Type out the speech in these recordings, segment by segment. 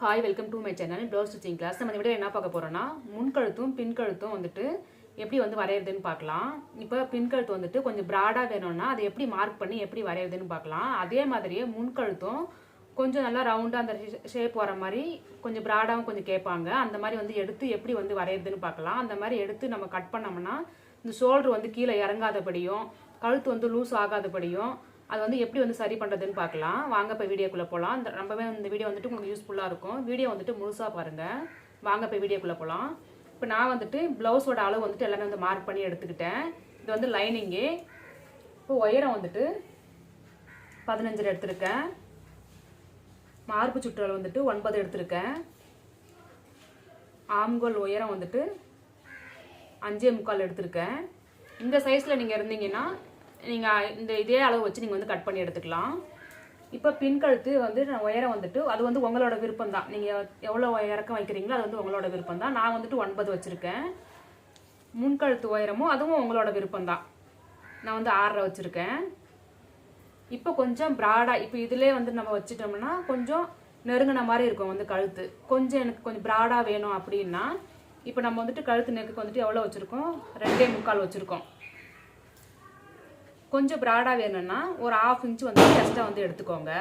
Hi welcome to my channel blouse stitching class நம்ம இந்த என்ன பார்க்க போறோம்னா முன்கழுத்தும் பின்கழுத்தும் வந்துட்டு எப்படி வந்து வரைகிறதுன்னு பார்க்கலாம். இப்போ பின்கழுத்து வந்துட்டு கொஞ்சம் ப்ராடாக வேணும்னா அதை எப்படி மார்க் பண்ணி எப்படி வரைகிறதுன்னு பார்க்கலாம். அதே மாதிரியே முன்கழுத்தும் கொஞ்சம் நல்லா ரவுண்டாக அந்த ஷேப் வர மாதிரி கொஞ்சம் ப்ராடாகவும் கொஞ்சம் கேட்பாங்க. அந்த மாதிரி வந்து எடுத்து எப்படி வந்து வரைகிறதுன்னு பார்க்கலாம். அந்த மாதிரி எடுத்து நம்ம கட் பண்ணோம்னா இந்த ஷோல்டர் வந்து கீழே இறங்காதபடியும் கழுத்து வந்து லூஸ் ஆகாதபடியும் அது வந்து எப்படி வந்து சரி பண்ணுறதுன்னு பார்க்கலாம். வாங்க இப்போ வீடியோக்குள்ளே போகலாம் இந்த ரொம்பவே இந்த வீடியோ வந்துட்டு உங்களுக்கு யூஸ்ஃபுல்லாக இருக்கும். வீடியோ வந்துட்டு முழுசாக பாருங்கள் வாங்க இப்போ வீடியோக்குள்ளே போகலாம் இப்போ நான் வந்துட்டு ப்ளவுஸோட அளவு வந்துட்டு எல்லாமே வந்து மார்க் பண்ணி எடுத்துக்கிட்டேன். இது வந்து லைனிங்கு இப்போ உயரம் வந்துட்டு பதினஞ்சில் எடுத்திருக்கேன். மார்பு சுற்றல் வந்துட்டு ஒன்பது எடுத்திருக்கேன். ஆம்கோல் உயரம் வந்துட்டு அஞ்சே முக்கால் எடுத்திருக்கேன். இந்த சைஸில் நீங்கள் இருந்தீங்கன்னா நீங்கள் இந்த இதே அளவு வச்சு நீங்கள் வந்து கட் பண்ணி எடுத்துக்கலாம். இப்போ பின்கழுத்து வந்து நான் உயரம் வந்துட்டு அது வந்து உங்களோட விருப்பம் தான் நீங்கள் எவ்வளோ இறக்கம் வைக்கிறீங்களோ அது வந்து உங்களோட விருப்பம் தான் நான் வந்துட்டு ஒன்பது வச்சுருக்கேன். முன்கழுத்து உயரமும் அதுவும் உங்களோட விருப்பம் தான் நான் வந்து ஆறரை வச்சுருக்கேன். இப்போ கொஞ்சம் ப்ராடாக இப்போ இதிலே வந்து நம்ம வச்சுட்டோம்னா கொஞ்சம் நெருங்கின மாதிரி இருக்கும் வந்து கழுத்து. கொஞ்சம் எனக்கு கொஞ்சம் ப்ராடாக வேணும் அப்படின்னா இப்போ நம்ம வந்துட்டு கழுத்து நெக்குக்கு வந்துட்டு எவ்வளோ வச்சுருக்கோம்? ரெண்டே முக்கால் வச்சுருக்கோம். கொஞ்சம் ப்ராடாக வேணும்னா ஒரு ஆஃப் இன்ச் வந்து எக்ஸ்ட்ரா வந்து எடுத்துக்கோங்க.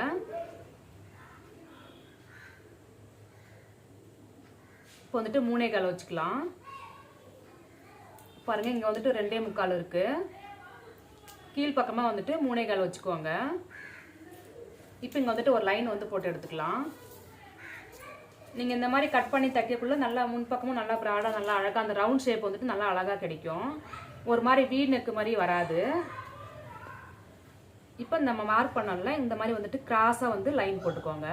இப்போ வந்துட்டு மூணே கால் வச்சுக்கலாம். பாருங்கள் இங்கே வந்துட்டு ரெண்டே முக்கால் இருக்குது கீழ்ப்பக்கமாக வந்துட்டு மூணே கால் வச்சுக்கோங்க. இப்போ இங்கே வந்துட்டு ஒரு லைன் வந்து போட்டு எடுத்துக்கலாம். நீங்கள் இந்த மாதிரி கட் பண்ணி தைக்கக்குள்ளே நல்லா முன்பக்கமும் நல்லா ப்ராடாக நல்லா அழகாக அந்த ரவுண்ட் ஷேப் வந்துட்டு நல்லா அழகாக கிடைக்கும். ஒரு மாதிரி வீ நெக்கு மாதிரி வராது. இப்போ நம்ம மார்க் பண்ணோம்ல இந்த மாதிரி வந்துட்டு கிராஸாக வந்து லைன் போட்டுக்கோங்க.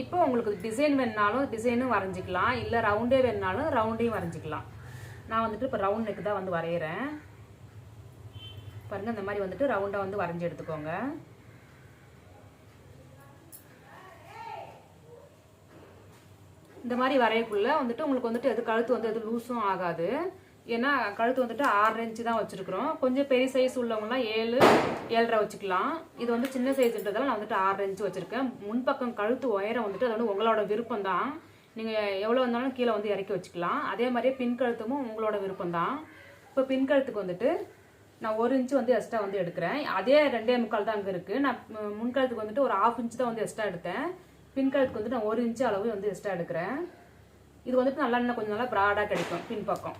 இப்போ உங்களுக்கு டிசைன் வேணுனாலும் டிசைனும் வரைஞ்சிக்கலாம். இல்லை ரவுண்டே வேணுனாலும் ரவுண்டையும் வரைஞ்சிக்கலாம். நான் வந்துட்டு இப்போ ரவுண்ட் நெக்கு தான் வந்து வரைகிறேன் பாருங்கள் இந்த மாதிரி வந்துட்டு ரவுண்டாக வந்து வரைஞ்சி எடுத்துக்கோங்க. இந்த மாதிரி வரையக்குள்ள வந்துட்டு உங்களுக்கு வந்துட்டு எது கழுத்து வந்து எது லூஸும் ஆகாது. ஏன்னா கழுத்து வந்துட்டு ஆறு இன்ச்சு தான் வச்சுருக்குறோம். கொஞ்சம் பெரிய சைஸ் உள்ளவங்கலாம் ஏழு ஏழரை வச்சுக்கலாம். இது வந்து சின்ன சைஸ்ன்றதால நான் வந்துட்டு ஆறு இன்ச்சு வச்சுருக்கேன். முன்பக்கம் கழுத்து உயரம் வந்துட்டு அது வந்து உங்களோட விருப்பம் தான் நீங்கள் எவ்வளோ வந்தாலும் கீழே வந்து இறக்கி வச்சுக்கலாம். அதே மாதிரியே பின் கழுத்துமும் உங்களோட விருப்பம் தான் இப்போ பின் கழுத்துக்கு வந்துட்டு நான் ஒரு இன்ச்சு வந்து எக்ஸ்ட்ரா வந்து எடுக்கிறேன். அதே ரெண்டே முக்கால் தான் அங்கே இருக்குது நான் முன்கழுத்துக்கு வந்துட்டு ஒரு ஆஃப் இன்ச்சு தான் வந்து எக்ஸ்ட்ரா எடுத்தேன். பின்கழுத்துக்கு வந்துட்டு நான் ஒரு இன்ச்சு அளவு வந்து எக்ஸ்ட்ரா எடுக்கிறேன். இது வந்துட்டு நல்லா இன்னும் கொஞ்சம் நல்லா ப்ராடாக கிடைக்கும் பின்பக்கம்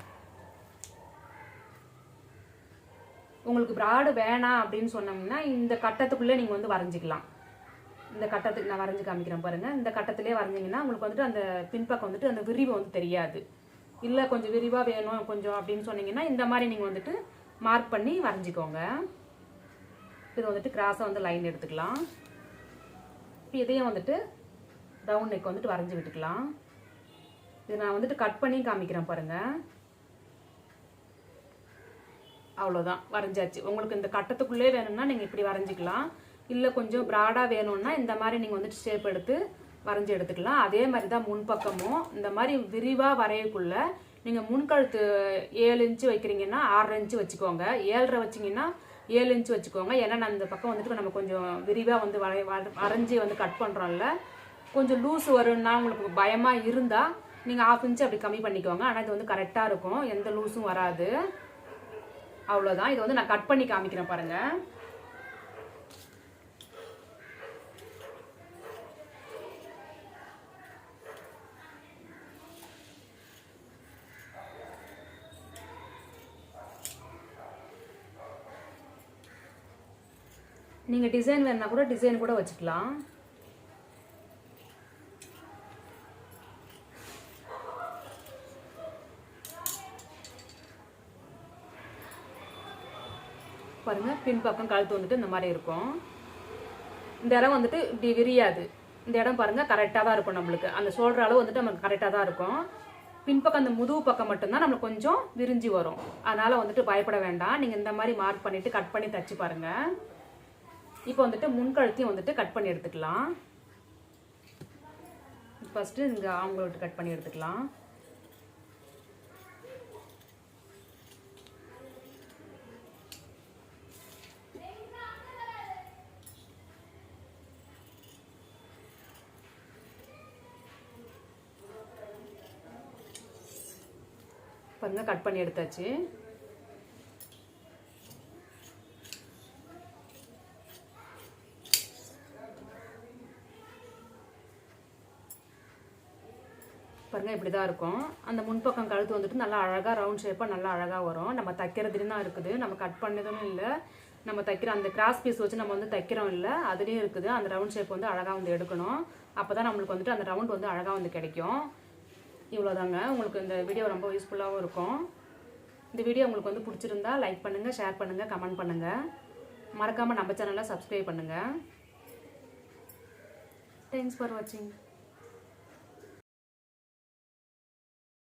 உங்களுக்கு ப்ராடு வேணாம் அப்படின்னு சொன்னோம்னா இந்த கட்டத்துக்குள்ளே நீங்கள் வந்து வரைஞ்சிக்கலாம். இந்த கட்டத்துக்கு நான் வரைஞ்சி காமிக்கிறேன் பாருங்கள் இந்த கட்டத்திலே வரைஞ்சிங்கன்னா உங்களுக்கு வந்துட்டு அந்த பின்பக்கம் வந்துட்டு அந்த விரிவு வந்து தெரியாது. இல்லை கொஞ்சம் விரிவாக வேணும் கொஞ்சம் அப்படின்னு சொன்னீங்கன்னா இந்த மாதிரி நீங்கள் வந்துட்டு மார்க் பண்ணி வரைஞ்சிக்கோங்க. இது வந்துட்டு கிராஸாக வந்து லைன் எடுத்துக்கலாம். இப்போ இதையும் வந்துட்டு ரவுண்ட் நெக் வந்துட்டு வரைஞ்சி விட்டுக்கலாம். இது நான் வந்துட்டு கட் பண்ணி காமிக்கிறேன் பாருங்கள் அவ்வளோதான் வரைஞ்சாச்சு. உங்களுக்கு இந்த கட்டத்துக்குள்ளே வேணும்னா நீங்கள் இப்படி வரைஞ்சிக்கலாம். இல்லை கொஞ்சம் ப்ராடாக வேணும்னா இந்த மாதிரி நீங்கள் வந்துட்டு ஷேப் எடுத்து வரைஞ்சி எடுத்துக்கலாம். அதே மாதிரி தான் முன்பக்கமும் இந்த மாதிரி விரிவாக வரையக்குள்ள நீங்கள் முன்கழுத்து ஏழு இன்ச்சு வைக்கிறீங்கன்னா ஆறரை இன்ச்சு வச்சுக்கோங்க. ஏழரை வச்சிங்கன்னா ஏழு இன்ச்சு வச்சுக்கோங்க. ஏன்னா நான் இந்த பக்கம் வந்துட்டு நம்ம கொஞ்சம் விரிவாக வந்து வரை வரைஞ்சி வந்து கட் பண்ணுறோம்ல கொஞ்சம் லூஸ் வரும்னா உங்களுக்கு பயமாக இருந்தால் நீங்கள் ஆஃப் இன்ச்சு அப்படி கம்மி பண்ணிக்கோங்க. ஆனால் இது வந்து கரெக்டாக இருக்கும். எந்த லூஸும் வராது. அவ்வளோதான் இதை வந்து நான் கட் பண்ணி காமிக்கிறேன் பாருங்கள் நீங்கள் டிசைன் வேணுன்னா கூட டிசைன் கூட வச்சுக்கலாம். பாருங்கள் பின்பக்கம் கழுத்து வந்துட்டு இந்த மாதிரி இருக்கும். இந்த இடம் வந்துட்டு இப்படி விரியாது. இந்த இடம் பாருங்கள் கரெக்டாக தான் இருக்கும் நம்மளுக்கு. அந்த ஷோல்டர் அளவு வந்துட்டு நமக்கு கரெக்டாக தான் இருக்கும். பின்பக்கம் அந்த முதுகு பக்கம் மட்டும்தான் நம்மளுக்கு கொஞ்சம் விரிஞ்சு வரும். அதனால் வந்துட்டு பயப்பட வேண்டாம். நீங்கள் இந்த மாதிரி மார்க் பண்ணிவிட்டு கட் பண்ணி தச்சு பாருங்கள் இப்போ வந்துட்டு முன்கழுத்தையும் வந்துட்டு கட் பண்ணி எடுத்துக்கலாம். ஃபஸ்ட்டு இங்கே அவங்கள்ட்ட விட்டு கட் பண்ணி எடுத்துக்கலாம். பாருங்க கட் பண்ணி எடுத்தாச்சு. பாருங்கள் இப்படி தான் இருக்கும். அந்த முன்பக்கம் கழுத்து வந்துட்டு நல்லா அழகாக ரவுண்ட் ஷேப்பாக நல்லா அழகாக வரும். நம்ம தைக்கிறதுலேயும் தான் இருக்குது. நம்ம கட் பண்ணதும் இல்லை. நம்ம தைக்கிற அந்த கிராஸ் பீஸ் வச்சு நம்ம வந்து தைக்கிறோம் இல்லை. அதுலேயும் இருக்குது. அந்த ரவுண்ட் ஷேப் வந்து அழகாக வந்து எடுக்கணும். அப்போ தான் நம்மளுக்கு வந்துட்டு அந்த ரவுண்ட் வந்து அழகாக வந்து கிடைக்கும். இவ்வளோதாங்க உங்களுக்கு இந்த வீடியோ ரொம்ப யூஸ்ஃபுல்லாகவும் இருக்கும். இந்த வீடியோ உங்களுக்கு வந்து பிடிச்சிருந்தா லைக் பண்ணுங்கள் ஷேர் பண்ணுங்கள் கமெண்ட் பண்ணுங்கள் மறக்காமல் நம்ம சேனலை சப்ஸ்கிரைப் பண்ணுங்கள் தேங்க்ஸ் ஃபார் வாட்சிங்